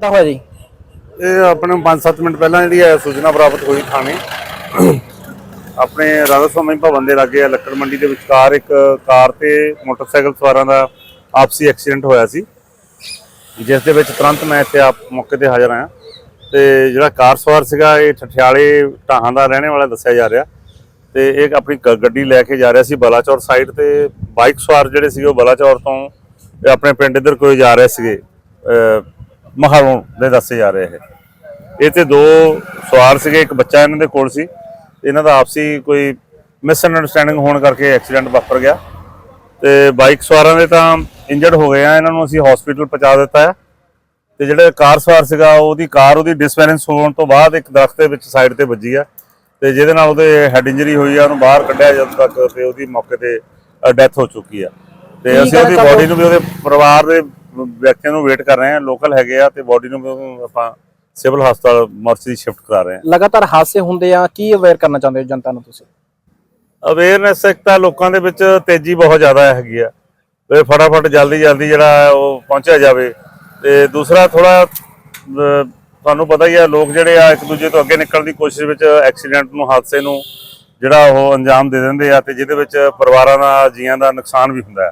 ਤਾਂ ਹੋਇਆ ਜੀ? ਇਹ ਆਪਣੇ 5-7 ਮਿੰਟ ਪਹਿਲਾਂ ਜਿਹੜੀ ਹੈ ਸੂਚਨਾ ਪ੍ਰਾਪਤ ਹੋਈ ਥਾਣੇ। ਆਪਣੇ ਰਾਧਾ ਸਵਾਮੀ ਭਵਨ ਦੇ ਲਾਗੇ ਲੱਕੜ ਮੰਡੀ ਦੇ ਵਿਚਕਾਰ ਇੱਕ ਕਾਰ ਤੇ ਮੋਟਰਸਾਈਕਲ ਸਵਾਰਾਂ ਦਾ ਆਪਸੀ ਐਕਸੀਡੈਂਟ ਹੋਇਆ ਸੀ। ਜਿਸ ਦੇ ਵਿੱਚ ਤੁਰੰਤ ਮੈਂ ਇੱਥੇ ਆਪ ਮੌਕੇ ਤੇ ਹਾਜ਼ਰ ਆਇਆ। ਤੇ ਜਿਹੜਾ ਕਾਰ ਸਵਾਰ ਸੀਗਾ, ਇਹ ਠਠਿਆਲੇ ਢਾਹਾਂ ਦਾ ਰਹਿਣੇ ਵਾਲਾ ਦੱਸਿਆ ਜਾ ਰਿਹਾ। ਤੇ ਇਹ ਆਪਣੀ ਗ- ਗੱਡੀ ਲੈ ਕੇ ਜਾ ਰਿਹਾ ਸੀ ਬਲਾਚੌਰ ਸਾਈਡ ਤੇ। ਬਾਈਕ ਸਵਾਰ ਜਿਹੜੇ ਸੀਗੇ, ਉਹ ਬਲਾਚੌਰ ਤੋਂ ਆਪਣੇ ਪਿੰਡ ਇੱਧਰ ਕੋਈ ਜਾ ਰਹੇ ਸੀਗੇ। ਮਹਾਲੋਂ ਦੇ ਦੱਸੇ ਜਾ ਰਹੇ ਇਹ। ਇਹ ਤੇ ਦੋ ਸਵਾਰ ਸੀਗੇ ਇੱਕ ਬੱਚਾ ਇਹਨਾਂ ਦੇ ਕੋਲ ਸੀ। ਇਹਨਾਂ ਦਾ ਆਪਸੀ ਕੋਈ ਮਿਸਅੰਡਰਸਟੈਂਡਿੰਗ ਹੋਣ ਕਰਕੇ ਐਕਸੀਡੈਂਟ ਵਾਪਰ ਗਿਆ। ਤੇ ਬਾਈਕ ਸਵਾਰਾਂ ਦੇ ਤਾਂ ਇੰਜਰਡ ਹੋ ਗਏ ਆ ਇਹਨਾਂ ਨੂੰ ਅਸੀਂ ਹਸਪੀਟਲ ਪਹੁੰਚਾ ਦਿੱਤਾ ਹੈ ਤੇ ਜਿਹੜਾ ਕਾਰ ਸਵਾਰ ਸੀਗਾ ਉਹਦੀ ਕਾਰ ਉਹਦੀ ਡਿਸਬੈਲੈਂਸ ਹੋਣ ਤੋਂ ਬਾਅਦ ਇੱਕ ਦਰਖਤ ਦੇ ਵਿੱਚ ਸਾਈਡ ਤੇ ਵੱਜੀ ਆ। ਤੇ ਜਿਹਦੇ ਨਾਲ ਉਹਦੇ ਹੈਡ ਇੰਜਰੀ ਹੋਈ ਆ ਉਹਨੂੰ ਬਾਹਰ ਕੱਢਿਆ ਜਦ ਤੱਕ ਤੇ ਉਹਦੀ ਮੌਕੇ ਤੇ ਡੈਥ ਹੋ ਚੁੱਕੀ ਆ। ਤੇ ਅਸੀਂ ਉਹਦੀ ਬੋਡੀ ਨੂੰ ਵੀ ਉਹਦੇ ਪਰਿਵਾਰ ਦੇ ਵਿਅਕਤੀਆਂ ਨੂੰ ਵੇਟ ਕਰ ਰਹੇ ਹਾਂ ਲੋਕਲ ਹੈਗੇ ਆ ਤੇ ਬੋਡੀ ਨੂੰ ਆਪਾਂ ਸਿਵਲ ਹਸਪਤਾਲ ਮਰਸੀ ਸ਼ਿਫਟ ਕਰਾ ਰਹੇ ਹਾਂ। ਲਗਾਤਾਰ ਹਾਦਸੇ ਹੁੰਦੇ ਆ ਕੀ ਅਵੇਅਰ ਕਰਨਾ ਚਾਹੁੰਦੇ ਹੋ ਜਨਤਾ ਨੂੰ ਤੁਸੀਂ? ਅਵੇਅਰਨੈਸ ਇੱਕ ਤਾਂ ਲੋਕਾਂ ਦੇ ਵਿੱਚ ਤੇਜ਼ੀ ਬਹੁਤ ਜ਼ਿਆਦਾ ਹੈਗੀ ਆ। ਤੇ ਫਟਾਫਟ ਜਲਦੀ ਜਲਦੀ ਜਿਹੜਾ ਉਹ ਪਹੁੰਚਿਆ ਜਾਵੇ। ਤੇ ਦੂਸਰਾ ਥੋੜਾ ਤੁਹਾਨੂੰ ਪਤਾ ਹੀ ਆ ਲੋਕ ਜਿਹੜੇ ਆ ਇੱਕ ਦੂਜੇ ਤੋਂ ਅੱਗੇ ਨਿਕਲਣ ਦੀ ਕੋਸ਼ਿਸ਼ ਵਿੱਚ ਐਕਸੀਡੈਂਟ ਨੂੰ ਹਾਦਸੇ ਨੂੰ ਜਿਹੜਾ ਉਹ ਅੰਜਾਮ ਦੇ ਦਿੰਦੇ ਆ ਤੇ ਜਿਹਦੇ ਵਿੱਚ ਪਰਿਵਾਰਾਂ ਦਾ ਜੀਆਂ ਦਾ ਨੁਕਸਾਨ ਵੀ ਹੁੰਦਾ ਹੈ।